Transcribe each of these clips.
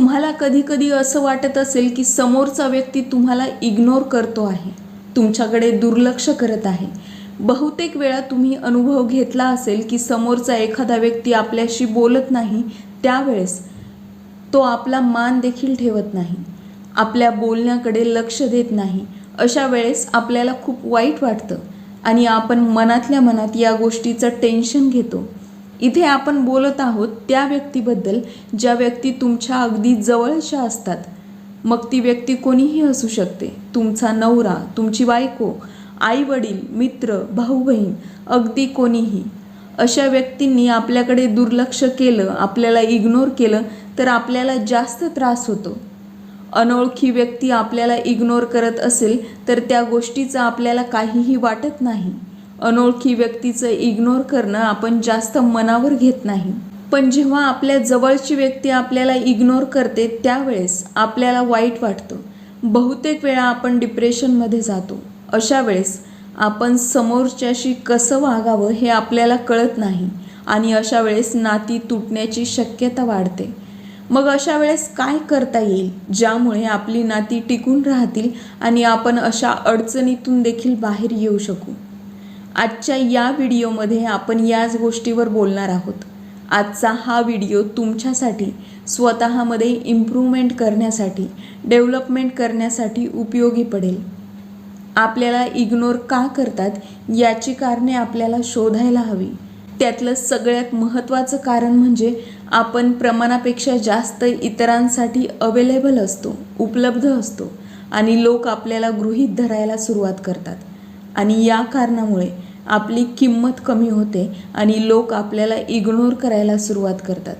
तुम्हाला कधी कधी असं वाटत असेल की समोरचा व्यक्ती तुम्हाला इग्नोर करतो आहे तुमच्याकडे दुर्लक्ष करत आहे? बहुतेक वेळा तुम्ही अनुभव घेतला असेल की समोरचा एखादा व्यक्ती आपल्याशी बोलत नाही त्यावेळेस तो आपला मान देखील ठेवत नाही आपल्या बोलण्याकडे लक्ष देत नाही. अशा वेळेस आपल्याला खूप वाईट वाटतं आणि आपण मनातल्या मनात या गोष्टीचं टेन्शन घेतो. इथे आपण बोलत आहोत त्या व्यक्तीबद्दल ज्या व्यक्ती तुमच्या अगदी जवळच्या असतात. मग ती व्यक्ती कोणीही असू शकते. तुमचा नवरा तुमची बायको आई वडील मित्र भाऊ बहीण अगदी कोणीही. अशा व्यक्तींनी आपल्याकडे दुर्लक्ष केलं आपल्याला इग्नोर केलं तर आपल्याला जास्त त्रास होतो. अनोळखी व्यक्ती आपल्याला इग्नोर करत असेल तर त्या गोष्टीचं आपल्याला काहीही वाटत नाही. अनोळखी व्यक्तीचं इग्नोर करणं आपण जास्त मनावर घेत नाही. पण जेव्हा आपल्या जवळची व्यक्ती आपल्याला इग्नोर करते त्यावेळेस आपल्याला वाईट वाटतं. बहुतेक वेळा आपण डिप्रेशनमध्ये जातो. अशा वेळेस आपण समोरच्याशी कसं वागावं हे आपल्याला कळत नाही आणि अशा वेळेस नाती तुटण्याची शक्यता वाढते. मग अशा वेळेस काय करता येईल ज्यामुळे आपली नाती टिकून राहतील आणि आपण अशा अडचणीतून देखील बाहेर येऊ शकू? आजच्या या व्हिडिओमध्ये आपण याच गोष्टीवर बोलणार आहोत. आजचा हा व्हिडिओ तुमच्यासाठी स्वतःमध्ये इम्प्रूव्हमेंट करण्यासाठी डेव्हलपमेंट करण्यासाठी उपयोगी पडेल. आपल्याला इग्नोर का करतात याची कारणे आपल्याला शोधायला हवी. त्यातलं सगळ्यात महत्त्वाचं कारण म्हणजे आपण प्रमाणापेक्षा जास्त इतरांसाठी अवेलेबल असतो उपलब्ध असतो आणि लोक आपल्याला गृहीत धरायला सुरुवात करतात. आणि या कारणामुळे आपली किंमत कमी होते आणि लोक आपल्याला इग्नोर करायला सुरुवात करतात.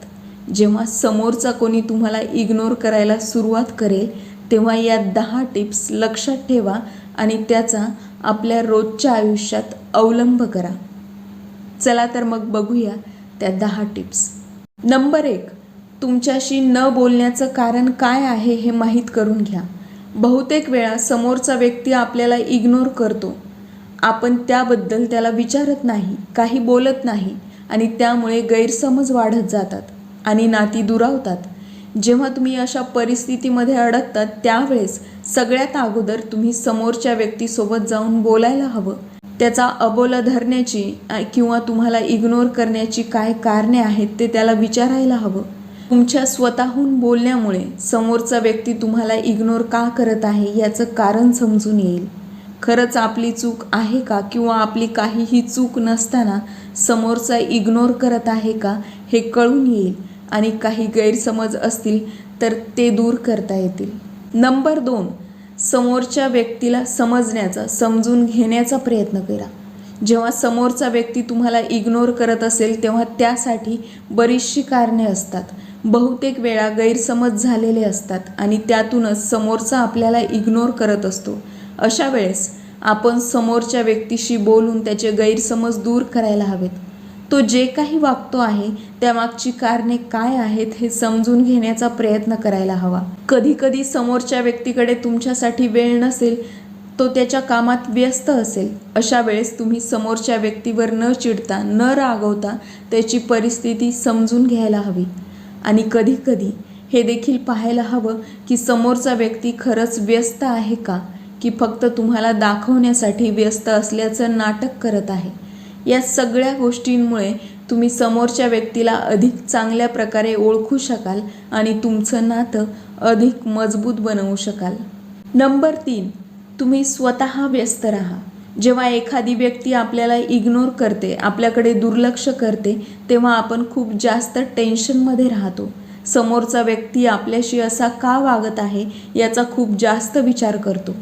जेव्हा समोरचा कोणी तुम्हाला इग्नोर करायला सुरुवात करेल तेव्हा या दहा टिप्स लक्षात ठेवा आणि त्याचा आपल्या रोजच्या आयुष्यात अवलंब करा. चला तर मग बघूया त्या दहा टिप्स. नंबर एक तुमच्याशी न बोलण्याचं कारण काय आहे हे माहीत करून घ्या. बहुतेक वेळा समोरचा व्यक्ती आपल्याला इग्नोर करतो. आपण त्याबद्दल त्याला विचारत नाही काही बोलत नाही आणि त्यामुळे गैरसमज वाढत जातात आणि नाती दुरावतात. जेव्हा तुम्ही अशा परिस्थितीमध्ये अडकतात त्यावेळेस सगळ्यात अगोदर तुम्ही समोरच्या व्यक्तीसोबत जाऊन बोलायला हवं. त्याचा अबोला धरण्याची किंवा तुम्हाला इग्नोर करण्याची काय कारणे आहेत ते त्याला विचारायला हवं. तुमच्या स्वतःहून बोलण्यामुळे समोरचा व्यक्ती तुम्हाला इग्नोर का करत आहे याचं कारण समजून येईल. खरंच आपली चूक आहे का? किंवा आपली काहीही चूक नसताना समोरचा इग्नोर करत आहे का? हे कळून येईल. आणि काही गैरसमज असतील तर ते दूर करता येतील. नंबर दोन. समोरच्या व्यक्तीला समजण्याचा समजून घेण्याचा प्रयत्न करा. जेव्हा समोरचा व्यक्ती तुम्हाला इग्नोर करत असेल तेव्हा त्यासाठी बरीचशी कारणे असतात. बहुतेक वेळा गैरसमज झालेले असतात आणि त्यातूनच समोरचा आपल्याला इग्नोर करत असतो. अशा वेळेस आपण समोरच्या व्यक्तीशी बोलून त्याचे गैरसमज दूर करायला हवेत. तो जे काही वागतो आहे त्यामागची कारणे काय आहेत हे समजून घेण्याचा प्रयत्न करायला हवा. कधी कधी समोरच्या व्यक्तीकडे तुमच्यासाठी वेळ नसेल तो त्याच्या कामात व्यस्त असेल. अशा वेळेस तुम्ही समोरच्या व्यक्तीवर न चिडता न रागवता त्याची परिस्थिती समजून घ्यायला हवी. आणि कधी कधी हे देखील पाहायला हवं की समोरचा व्यक्ती खरंच व्यस्त आहे का? की फक्त तुम्हाला दाखवण्यासाठी व्यस्त असल्याचं नाटक करत आहे. या सगळ्या गोष्टींमुळे तुम्ही समोरच्या व्यक्तीला अधिक चांगल्या प्रकारे ओळखू शकाल आणि तुमचं नातं अधिक मजबूत बनवू शकाल. नंबर तीन तुम्ही स्वतः व्यस्त राहा. जेव्हा एखादी व्यक्ती आपल्याला इग्नोर करते आपल्याकडे दुर्लक्ष करते तेव्हा आपण खूप जास्त टेन्शनमध्ये राहतो. समोरचा व्यक्ती आपल्याशी असा का वागत आहे याचा खूप जास्त विचार करतो.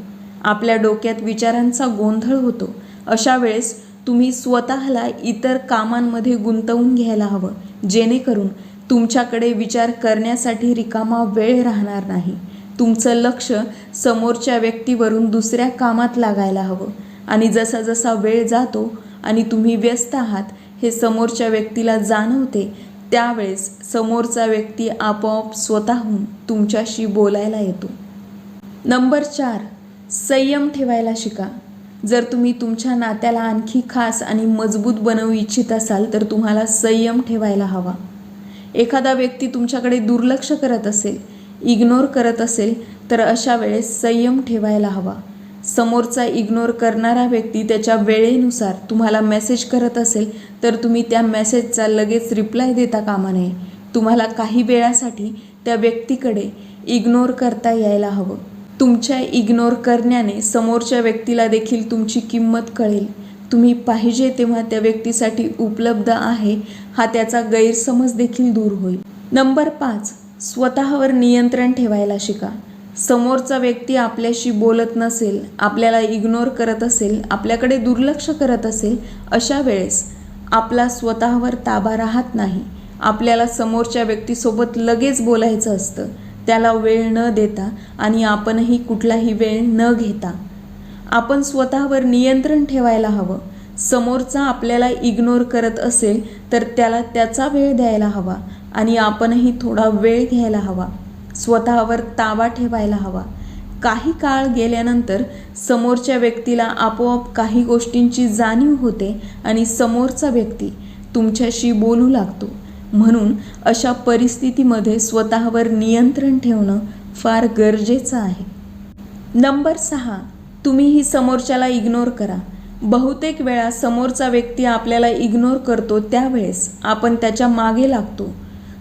आपल्या डोक्यात विचारांचा गोंधळ होतो. अशा वेळेस तुम्ही स्वतःला इतर कामांमध्ये गुंतवून घ्यायला हवं. जेणेकरून तुमच्याकडे विचार करण्यासाठी रिकामा वेळ राहणार नाही. तुमचं लक्ष समोरच्या व्यक्तीवरून दुसऱ्या कामात लागायला हवं. आणि जसा जसा वेळ जातो आणि तुम्ही व्यस्त आहात हे समोरच्या व्यक्तीला जाणवते त्यावेळेस समोरचा व्यक्ती आपोआप स्वतःहून तुमच्याशी बोलायला येतो. नंबर चार. संयम ठेवायला शिका. जर तुम्ही तुमच्या नात्याला आणखी खास आणि मजबूत बनवू इच्छित असाल तर तुम्हाला संयम ठेवायला हवा. एखादा व्यक्ती तुमच्याकडे दुर्लक्ष करत असेल इग्नोर करत असेल तर अशा वेळेस संयम ठेवायला हवा. समोरचा इग्नोर करणारा व्यक्ती त्याच्या वेळेनुसार तुम्हाला मेसेज करत असेल तर तुम्ही त्या मेसेजचा लगेच रिप्लाय देता कामा नये. तुम्हाला काही वेळासाठी त्या व्यक्तीकडे इग्नोर करता यायला हवं. तुमच्या इग्नोर करण्याने समोरच्या व्यक्तीला देखील तुमची किंमत कळेल. तुम्ही पाहिजे तेव्हा त्या व्यक्तीसाठी उपलब्ध आहे हा त्याचा गैरसमज देखील दूर होईल. नंबर पाच स्वतःवर नियंत्रण ठेवायला शिका. समोरचा व्यक्ती आपल्याशी बोलत नसेल आपल्याला इग्नोर करत असेल आपल्याकडे दुर्लक्ष करत असेल अशा वेळेस आपला स्वतःवर ताबा राहत नाही. आपल्याला समोरच्या व्यक्तीसोबत लगेच बोलायचं असतं. त्याला वेळ न देता आणि आपणही कुठलाही वेळ न घेता. आपण स्वतःवर नियंत्रण ठेवायला हवं. समोरचा आपल्याला इग्नोर करत असेल तर त्याला त्याचा वेळ द्यायला हवा आणि आपणही थोडा वेळ घ्यायला हवा. स्वतःवर ताबा ठेवायला हवा. काही काळ गेल्यानंतर समोरच्या व्यक्तीला आपोआप काही गोष्टींची जाणीव होते आणि समोरचा व्यक्ती तुमच्याशी बोलू लागतो. म्हणून अशा परिस्थितीमध्ये स्वतःवर नियंत्रण ठेवणं फार गरजेचं आहे. नंबर सहा तुम्हीही समोरच्याला इग्नोर करा. बहुतेक वेळा समोरचा व्यक्ती आपल्याला इग्नोर करतो त्यावेळेस आपण त्याच्यामागे लागतो.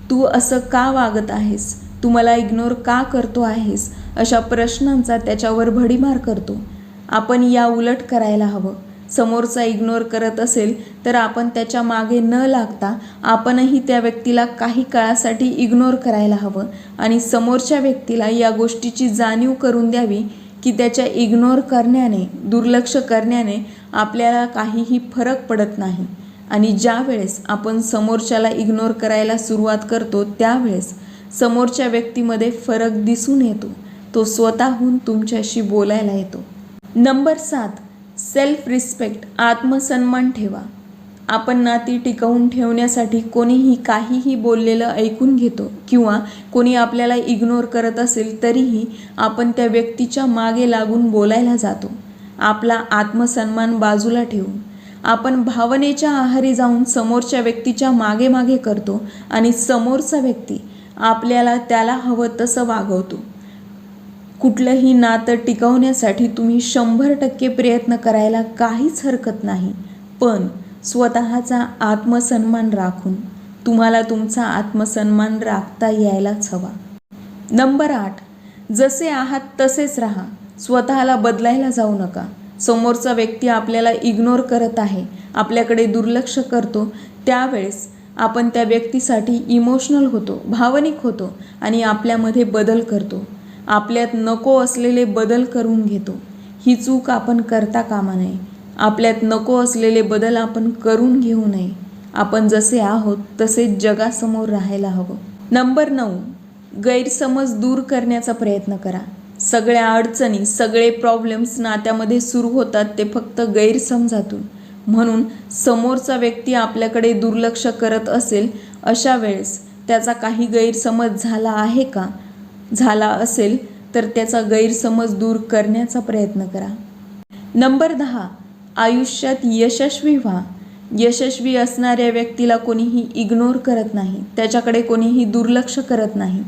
तू असं का वागत आहेस? तू मला इग्नोर का करतो आहेस? अशा प्रश्नांचा त्याच्यावर भडीमार करतो. आपण या उलट करायला हवं. समोरचा इग्नोर करत असेल तर आपण त्याच्यामागे न लागता आपणही त्या व्यक्तीला काही काळासाठी इग्नोर करायला हवं. आणि समोरच्या व्यक्तीला या गोष्टीची जाणीव करून द्यावी की त्याच्या इग्नोर करण्याने दुर्लक्ष करण्याने आपल्याला काहीही फरक पडत नाही. आणि ज्या वेळेस आपण समोरच्याला इग्नोर करायला सुरुवात करतो त्यावेळेस समोरच्या व्यक्तीमध्ये फरक दिसून येतो. तो स्वतःहून तुमच्याशी बोलायला येतो. नंबर सात सेल्फ रिस्पेक्ट आत्मसन्मान ठेवा. आपण नाती टिकवून ठेवण्यासाठी कोणीही काहीही बोललेलं ऐकून घेतो किंवा कोणी आपल्याला इग्नोर करत असेल तरीही आपण त्या व्यक्तीच्या मागे लागून बोलायला जातो. आपला आत्मसन्मान बाजूला ठेवून. आपण भावनेच्या आहारी जाऊन समोरच्या व्यक्तीच्या मागे मागे करतो आणि समोरचा व्यक्ती आपल्याला त्याला हवं तसं वागवतो. कुठलंही नातं टिकवण्यासाठी तुम्ही शंभर टक्के प्रयत्न करायला काहीच हरकत नाही. पण स्वतःचा आत्मसन्मान राखून तुम्हाला तुमचा आत्मसन्मान राखता यायलाच हवा. नंबर आठ जसे आहात तसेच राहा. स्वतःला बदलायला जाऊ नका. समोरचा व्यक्ती आपल्याला इग्नोर करत आहे आपल्याकडे दुर्लक्ष करतो त्यावेळेस आपण त्या व्यक्तीसाठी इमोशनल होतो भावनिक होतो आणि आपल्यामध्ये बदल करतो. आपल्यात नको असलेले बदल करून घेतो. ही चूक आपण करता कामा नये. आपल्यात नको असलेले बदल आपण करून घेऊ नये. आपण जसे आहोत तसेच जगासमोर राहायला हवं. नंबर नऊ. गैरसमज दूर करण्याचा प्रयत्न करा. सगळ्या अडचणी सगळे प्रॉब्लेम्स नात्यामध्ये सुरू होतात ते फक्त गैरसमजातून. म्हणून समोरचा व्यक्ती आपल्याकडे दुर्लक्ष करत असेल अशा वेळेस त्याचा काही गैरसमज झाला आहे का? झाला असेल तर त्याचा गैरसमज दूर करण्याचा प्रयत्न करा. नंबर दहा आयुष्यात यशस्वी व्हा. यशस्वी असणाऱ्या व्यक्तीला कोणीही इग्नोर करत नाही. त्याच्याकडे कोणीही दुर्लक्ष करत नाही.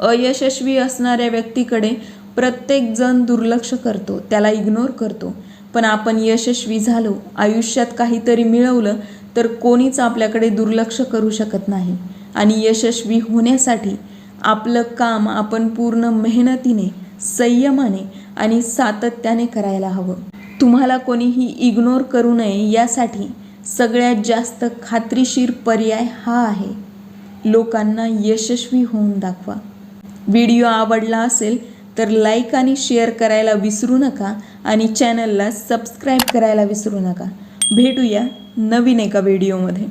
अयशस्वी असणाऱ्या व्यक्तीकडे प्रत्येकजण दुर्लक्ष करतो त्याला इग्नोर करतो. पण आपण यशस्वी झालो आयुष्यात काहीतरी मिळवलं तर कोणीच आपल्याकडे दुर्लक्ष करू शकत नाही. आणि यशस्वी होण्यासाठी आपलं काम आपण पूर्ण मेहनतीने संयमाने आणि सातत्याने करायला हवं. तुम्हाला कोणीही इग्नोर करू नये यासाठी सगळ्यात जास्त खात्रीशीर पर्याय हा आहे. लोकांना यशस्वी होऊन दाखवा. व्हिडिओ आवडला असेल तर लाईक आणि शेअर करायला विसरू नका आणि चॅनलला सबस्क्राईब करायला विसरू नका. भेटूया नवीन एका व्हिडिओमध्ये